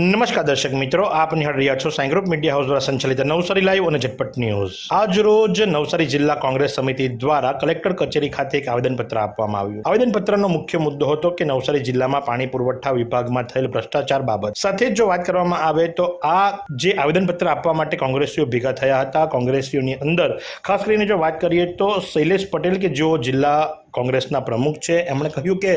નમસ્કાર દર્શક મિત્રો, આપ નિહાળ રહ્યા છો સાઈ ગ્રુપ મીડિયા હાઉસ દ્વારા સંચાલિત નવસારી લાઈવ અને ઝટપટ ન્યૂઝ. આજ રોજ નવસારી જિલ્લા કોંગ્રેસ સમિતિ દ્વારા કલેક્ટર કચેરી ખાતે એક આવેદનપત્ર આપવામાં આવ્યું. આવેદનપત્રનો મુખ્ય મુદ્દો હતો કે નવસારી જિલ્લામાં પાણી પુરવઠા વિભાગમાં થયેલ ભ્રષ્ટાચાર બાબત. સાથે જો વાત કરવામાં આવે તો આ જે આવેદનપત્ર આપવા માટે કોંગ્રેસીઓ ભેગા થયા હતા, કોંગ્રેસીઓની અંદર ખાસ કરીને જો વાત કરીએ તો શૈલેષ પટેલ કે જેઓ જિલ્લા કોંગ્રેસના પ્રમુખ છે. એમણે કહ્યું કે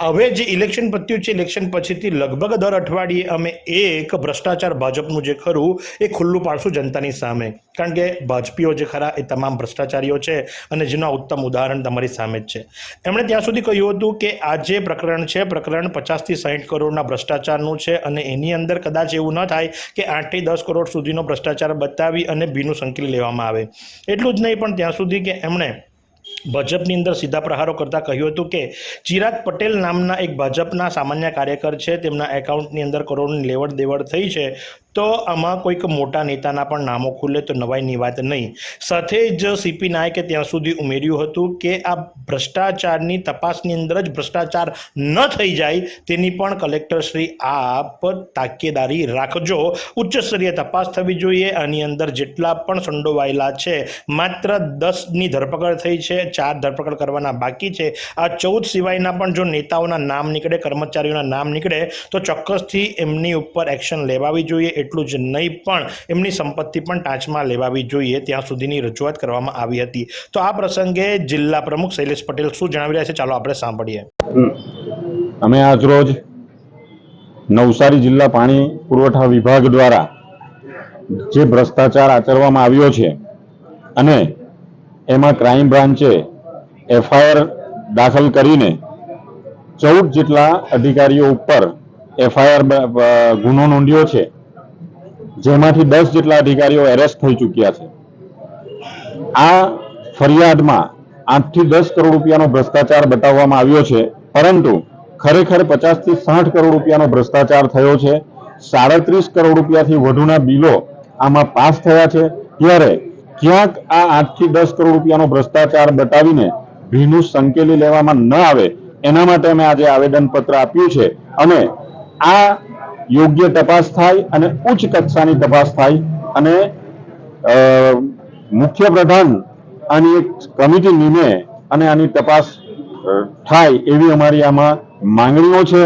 હવે જે ઇલેક્શન પત્યું છે, ઇલેક્શન પછીથી લગભગ દર અઠવાડિયે અમે એક ભ્રષ્ટાચાર ભાજપનું જે ખરું, એ ખુલ્લું પાડશું જનતાની સામે. કારણ કે ભાજપીઓ જે ખરા, એ તમામ ભ્રષ્ટાચારીઓ છે અને જેના ઉત્તમ ઉદાહરણ તમારી સામે જ છે. એમણે ત્યાં સુધી કહ્યું હતું કે આ જે પ્રકરણ છે, પ્રકરણ પચાસથી સાહીઠ કરોડના ભ્રષ્ટાચારનું છે અને એની અંદર કદાચ એવું ન થાય કે આઠથી દસ કરોડ સુધીનો ભ્રષ્ટાચાર બતાવી અને ભીનું સંકેલી લેવામાં આવે. એટલું જ નહીં, પણ ત્યાં સુધી કે એમણે ભાજપની અંદર સીધા પ્રહારો કરતા કહ્યું હતું કે, ચિરાગ પટેલ નામના એક ભાજપના સામાન્ય કાર્યકર છે. તેમના એકાઉન્ટની અંદર કરોડની લેવડ દેવડ થઈ છે. તો આમાં કોઈક મોટા નેતાના પણ નામો ખુલે તો નવાઈની વાત નહીં. સાથે જ સીપી નાયકે ત્યાં સુધી ઉમેર્યું હતું કે આ ભ્રષ્ટાચારની તપાસની અંદર જ ભ્રષ્ટાચાર ન થઈ જાય તેની પણ કલેક્ટરશ્રી આપ તાકેદારી રાખજો. ઉચ્ચ સ્તરીય તપાસ થવી જોઈએ. આની અંદર જેટલા પણ સંડોવાયેલા છે, માત્ર દસની ધરપકડ થઈ છે, ચાર ધરપકડ કરવાના બાકી છે. આ ચૌદ સિવાયના પણ જો નેતાઓના નામ નીકળે, કર્મચારીઓના નામ નીકળે, તો ચોક્કસથી એમની ઉપર એક્શન લેવાવી જોઈએ. એટલું જ નહીં, પણ એમની સંપત્તિ પણ ટાંચમાં લેવાવી જોઈએ. ત્યાં સુધીની રજૂઆત કરવામાં આવી હતી. તો આ પ્રસંગે જિલ્લા પ્રમુખ શૈલેષ પટેલ શું જણાવી રહ્યા છે? ચાલો આપણે સાંભળીએ. અમે આજરોજ નવસારી જિલ્લા પાણી પુરવઠા વિભાગ દ્વારા જે ભ્રષ્ટાચાર આચરવામાં આવ્યો છે અને એમાં ક્રાઇમ બ્રાન્ચે એફઆઈઆર દાખલ કરીને ચૌદ જેટલા અધિકારીઓ ઉપર એફઆઈઆર ગુનો નોંધ્યો છે. જેમાંથી દસ જેટલા અધિકારીઓ એરેસ્ટ થઈ ચૂક્યા છે. આ ફરિયાદમાં આઠથી દસ કરોડ રૂપિયાનો ભ્રષ્ટાચાર બતાવવામાં આવ્યો છે, પરંતુ ખરેખર પચાસથી સાઠ કરોડ રૂપિયાનો ભ્રષ્ટાચાર થયો છે. સાડત્રીસ કરોડ રૂપિયાથી વધુના બિલો આમાં પાસ થયા છે. ત્યારે ક્યાંક આ આઠથી દસ કરોડ રૂપિયાનો ભ્રષ્ટાચાર બતાવીને ભીનું સંકેલી લેવામાં ન આવે, એના માટે અમે આજે આવેદનપત્ર આપ્યું છે. અને આ યોગ્ય તપાસ થાય અને ઉચ્ચ કક્ષાની તપાસ થાય અને મુખ્ય પ્રધાન આની એક કમિટી નીમે અને આની તપાસ થાય એવી અમારી આમાં માંગણીઓ છે.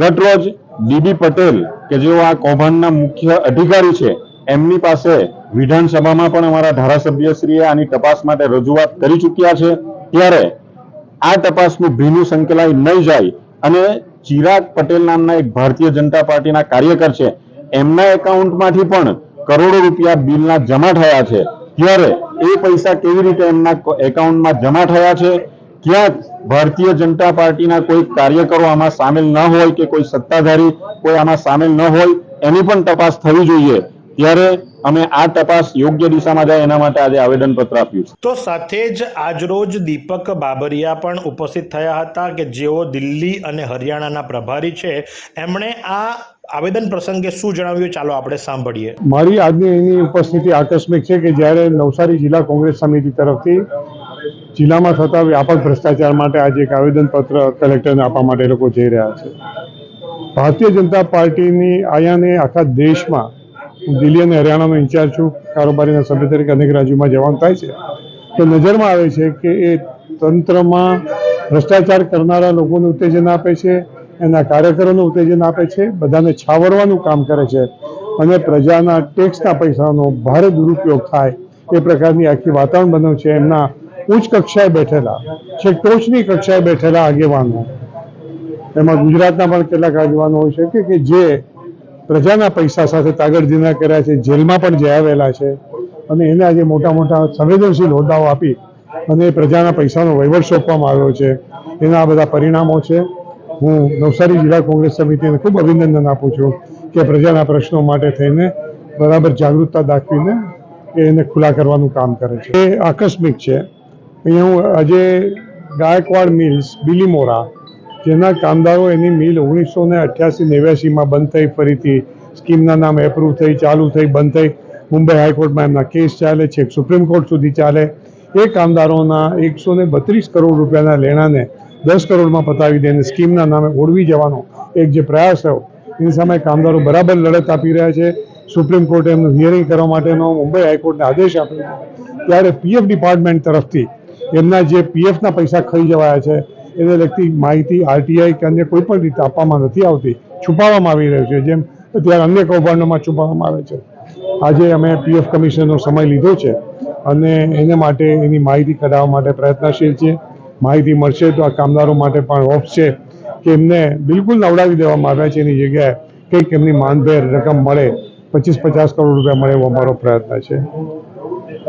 ગતરોજ ડીબી પટેલ, કે જેઓ આ કૌભાંડના મુખ્ય અધિકારી છે, એમની પાસે વિધાનસભામાં પણ અમારા ધારાસભ્યશ્રીએ આની તપાસ માટે રજૂઆત કરી ચૂક્યા છે. ત્યારે આ તપાસનું ભીનું સંકલાઈ નહીં જાય અને ચિરાગ પટેલ નામના એક ભારતીય જનતા પાર્ટીના કાર્યકર છે. એમના એકાઉન્ટમાંથી પણ કરોડો રૂપિયા બિલના જમા થયા છે. ત્યારે એ પૈસા કેવી રીતે એમના એકાઉન્ટમાં જમા થયા છે? ક્યાંક ભારતીય જનતા પાર્ટીના કોઈ કાર્યકરો આમાં સામેલ ન હોય કે કોઈ સત્તાધારી કોઈ આમાં સામેલ ન હોય, એની પણ તપાસ થવી જોઈએ. ત્યારે અમે આ તપાસ યોગ્ય દિશામાં જાય એના માટે આજે આવેદનપત્ર આપ્યું છે. તો સાથે જ આજરોજ દીપક બાબરિયા પણ ઉપસ્થિત થયા હતા કે જેઓ દિલ્હી અને હરિયાણાના પ્રભારી છે. એમણે આ આવેદન પ્રસંગે શું જણાવ્યું? ચાલો આપણે સાંભળીએ. મારી આજની એની ઉપસ્થિતિ આકસ્મિક છે કે જ્યારે નવસારી જિલ્લા કોંગ્રેસ સમિતિ તરફથી જિલ્લામાં થતા વ્યાપક ભ્રષ્ટાચાર માટે આજે એક આવેદનપત્ર કલેક્ટરને આપવા માટે લોકો જઈ રહ્યા છે. ભારતીય જનતા પાર્ટીની આયાને આખા દેશમાં હું દિલ્હી અને હરિયાણાનો ઇન્ચાર્જ છું, કારોબારીના સભ્ય તરીકે અનેક રાજ્યોમાં જવાનું થાય છે. તો નજરમાં આવે છે કે એ તંત્રમાં ભ્રષ્ટાચાર કરનારા લોકોને ઉત્તેજન આપે છે, એના કાર્યકરોને ઉત્તેજન આપે છે, બધાને છાવરવાનું કામ કરે છે અને પ્રજાના ટેક્સના પૈસાનો ભારે દુરુપયોગ થાય એ પ્રકારની આખી વાતાવરણ બન્યું છે. એમના ઉચ્ચ કક્ષાએ બેઠેલા છેક ટોચની કક્ષાએ બેઠેલા આગેવાનો. એમાં ગુજરાતના પણ કેટલાક આગેવાનો હોય છે કે જે પ્રજાના પૈસા સાથે તાગડધીના કર્યા છે, જેલમાં પણ જયાવેલા છે. અને એને આજે મોટા મોટા સંવેદનશીલ હોદ્દાઓ આપી અને પ્રજાના પૈસાનો વહીવટ સોંપવામાં આવ્યો છે. એના બધા પરિણામો છે. હું નવસારી જિલ્લા કોંગ્રેસ સમિતિને ખૂબ અભિનંદન આપું છું કે પ્રજાના પ્રશ્નો માટે થઈને બરાબર જાગૃતતા દાખવીને એને ખુલ્લા કરવાનું કામ કરે છે. એ આકસ્મિક છે. અહીંયા હું આજે ગાયકવાડ મિલ્સ, બિલીમોરા જેના કામદારો એની મિલ ઓગણીસો ને અઠ્યાસી નેવ્યાસીમાં બંધ થઈ ફરીથી. સ્કીમના નામ એપ્રુવ થઈ, ચાલુ થઈ, બંધ થઈ. મુંબઈ હાઈકોર્ટમાં એમના કેસ ચાલે છે, સુપ્રીમ કોર્ટ સુધી ચાલે. એ કામદારોના એકસો ને બત્રીસ કરોડ રૂપિયાના લેણાને દસ કરોડમાં પતાવી દઈને સ્કીમના નામે ઓળવી જવાનો એક જે પ્રયાસ થયો એની સામે કામદારો બરાબર લડત આપી રહ્યા છે. સુપ્રીમ કોર્ટે એમનું હિયરિંગ કરવા માટેનો મુંબઈ હાઈકોર્ટને આદેશ આપ્યો. ત્યારે પીએફ ડિપાર્ટમેન્ટ તરફથી એમના જે પીએફના પૈસા ખાઈ જવાયા છે એને લગતી માહિતી આરટીઆઈ કે અન્ય કોઈ પણ રીતે આપવામાં નથી આવતી, છુપાવવામાં આવી રહ્યું છે, જેમ અત્યારે અન્ય કૌભાંડોમાં છુપાવવામાં આવે છે. આજે અમે પીએફ કમિશનનો સમય લીધો છે અને એને માટે એની માહિતી કઢાવવા માટે પ્રયત્નશીલ છે માહિતી મળશે તો આ કામદારો માટે પણ ઓફ છે કે એમને બિલકુલ નવડાવી દેવામાં આવ્યા છે એની જગ્યાએ. કંઈક એમની માનભેર રકમ મળે પચીસ પચાસ કરોડ રૂપિયા મળે એવો અમારો પ્રયત્ન છે.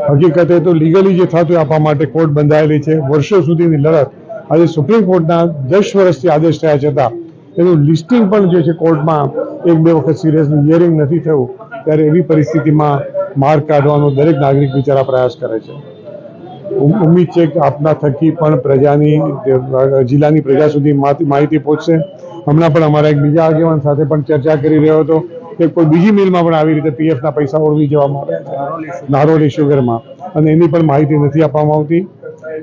હકીકતે તો લીગલી જે થતું આપવા માટે કોર્ટ બંધાયેલી છે. વર્ષો સુધીની લડત આજે સુપ્રીમ કોર્ટના દસ વર્ષથી આદેશ થયા છતાં એનું લિસ્ટિંગ પણ જે છે કોર્ટમાં એક બે વખત સિરિયસલી હિયરિંગ નથી થયું, ત્યારે એવી પરિસ્થિતિમાં માર્ગ કાઢવાનો દરેક નાગરિક બિચારા પ્રયાસ કરે છે. ઉમ- ઉમ્મીદ છે કે આપના થકી પણ પ્રજાની, જિલ્લાની પ્રજા સુધી માહિતી પહોંચશે. હમણાં પણ અમારા એક બીજા આગેવાન સાથે પણ ચર્ચા કરી રહ્યો હતો કે કોઈ બીજી મિલમાં પણ આવી રીતે પીએફના પૈસા ઓળવી જવામાં આવ્યા છે. નારોલી શુગરમાં અને એની પણ માહિતી નથી આપવામાં આવતી.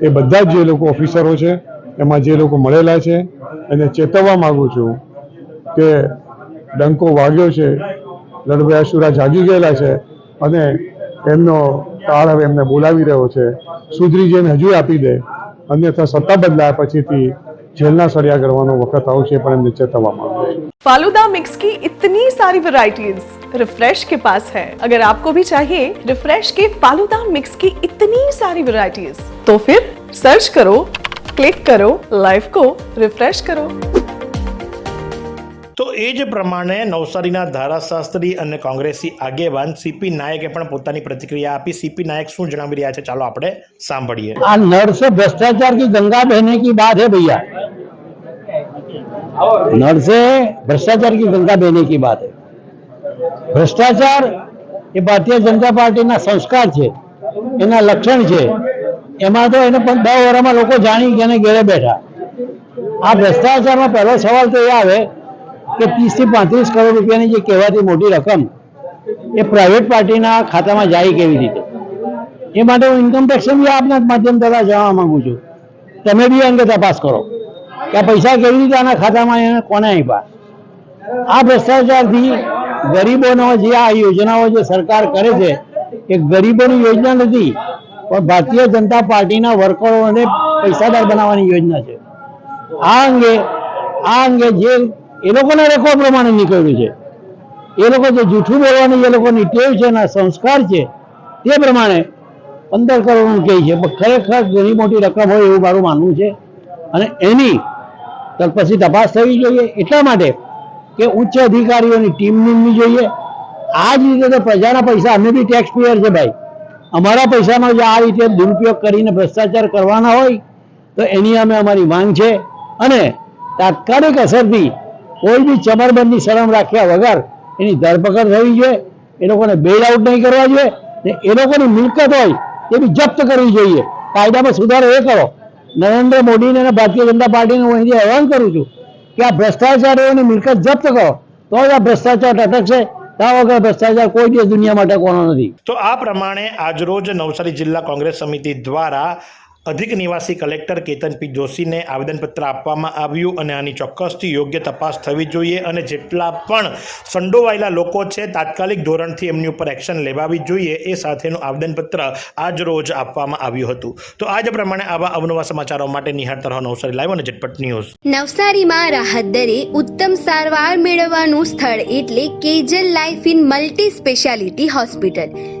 એ બધા જ જે લોકો ઓફિસરો છે એમાં જે લોકો મળેલા છે એને ચેતવવા માંગુ છું કે ડંકો વાગ્યો છે લડવૈયાશુરા જાગી ગયેલા છે અને એમનો કાળ હવે એમને બોલાવી રહ્યો છે સુધરી જઈને હજુ આપી દે અન્યથા સત્તા બદલાયા પછીથી જેલના સળિયા કરવાનો વખત આવશે પણ એમને ચેતવવામાં આવે છે फालूदा मिक्स की इतनी सारी वैरायटीज रिफ्रेश के पास है अगर आपको भी चाहिए रिफ्रेश के फालूदा मिक्स की इतनी सारी वैरायटीज तो फिर सर्च करो ક્લિક કરો લાઈફ કો રિફ્રેશ કરો. તો એ જ પ્રમાણે નવસારીના ધારાશાસ્ત્રી અને કોંગ્રેસી આગેવાન સીપી નાયકે પણ પોતાની પ્રતિક્રિયા આપી. સીપી નાયક શું જણાવી રહ્યા છે? ચાલો આપણે સાંભળીએ. આ નળ ભ્રષ્ટાચાર કી ગંગા બહેને કી બાત હે ભૈયા? નળ ભ્રષ્ટાચાર કી ગંગા બહેને કી બાત હે. ભ્રષ્ટાચાર એ ભારતીય જનતા પાર્ટીના સંસ્કાર છે એના લક્ષણ છે. એમાં તો એને પણ દસ વર્ષમાં લોકો જાણી કે ઘેરે બેઠા. આ ભ્રષ્ટાચારમાં પહેલો સવાલ તો એ આવે કે ત્રીસથી પાંત્રીસ કરોડ રૂપિયાની જે કહેવાતી મોટી રકમ એ પ્રાઇવેટ પાર્ટીના ખાતામાં જાય કેવી રીતે? એ માટે હું ઇન્કમ ટેક્સ બી આપના માધ્યમ દ્વારા જણાવવા માંગુ છું. તમે બી અંગે તપાસ કરો કે આ પૈસા કેવી રીતે આના ખાતામાં એને કોને આપ્યા? આ ભ્રષ્ટાચારથી ગરીબોનો જે આ યોજનાઓ જે સરકાર કરે છે, એ ગરીબોની યોજના નથી પણ ભારતીય જનતા પાર્ટીના વર્કરોને પૈસાદાર બનાવવાની યોજના છે. આ અંગે આ અંગે જે, એ લોકોના રેકોર્ડ પ્રમાણે નીકળ્યું છે. એ લોકો જે જૂઠું બોલવાની એ લોકોની ટેવ છે એના સંસ્કાર છે, તે પ્રમાણે પંદર કરોડનું કહે છે. પણ ખરેખર ઘણી મોટી રકમ હોય એવું મારું માનવું છે. અને એની પછી તપાસ થવી જોઈએ. એટલા માટે કે ઉચ્ચ અધિકારીઓની ટીમ નીમવી જોઈએ. આ જ રીતે તો પ્રજાના પૈસા, અમે બી ટેક્સ પેયર છે ભાઈ. અમારા પૈસાનો જો આ રીતે દુરુપયોગ કરીને ભ્રષ્ટાચાર કરવાના હોય, તો એની અમે અમારી માંગ છે. અને તાત્કાલિક અસરથી કોઈ બી ચમરબંધી શરમ રાખ્યા વગર એની ધરપકડ થવી જોઈએ. એ લોકોને બેલ આઉટ નહીં કરવા જોઈએ. ને એ લોકોની મિલકત હોય એ બી જપ્ત કરવી જોઈએ. કાયદામાં સુધારો એ કરો. નરેન્દ્ર મોદીને અને ભારતીય જનતા પાર્ટીને હું અહીંથી આહવાન કરું છું કે આ ભ્રષ્ટાચારીઓની મિલકત જપ્ત કરો. તો જ આ ભ્રષ્ટાચાર અટકશે. ત્યાં વગર ભ્રષ્ટાચાર કોઈ દિવસ દુનિયામાં અટકવાનો નથી. તો આ પ્રમાણે આજરોજ નવસારી જિલ્લા કોંગ્રેસ સમિતિ દ્વારા અધિક નિવાસી કલેક્ટર કેતન પી જોશીને આવેદનપત્ર આપવામાં આવ્યું અને આની ચોક્કસથી યોગ્ય તપાસ થવી જોઈએ અને જેટલા પણ સંડોવાયેલા લોકો છે, તાત્કાલિક ધોરણથી એમની ઉપર એક્શન લેવાવી જોઈએ એ સાથેનું આવેદનપત્ર આજ રોજ આપવામાં આવ્યું હતું. તો આજ પ્રમાણે આવા અવનવા સમાચારો માટે નિહાળતા રહો નવસારી લાઈવ અને ઝટપટ ન્યૂઝ. નવસારીમાં રાહત દરે ઉત્તમ સારવાર મેળવવાનું સ્થળ એટલે Kejal life in multi speciality hospital.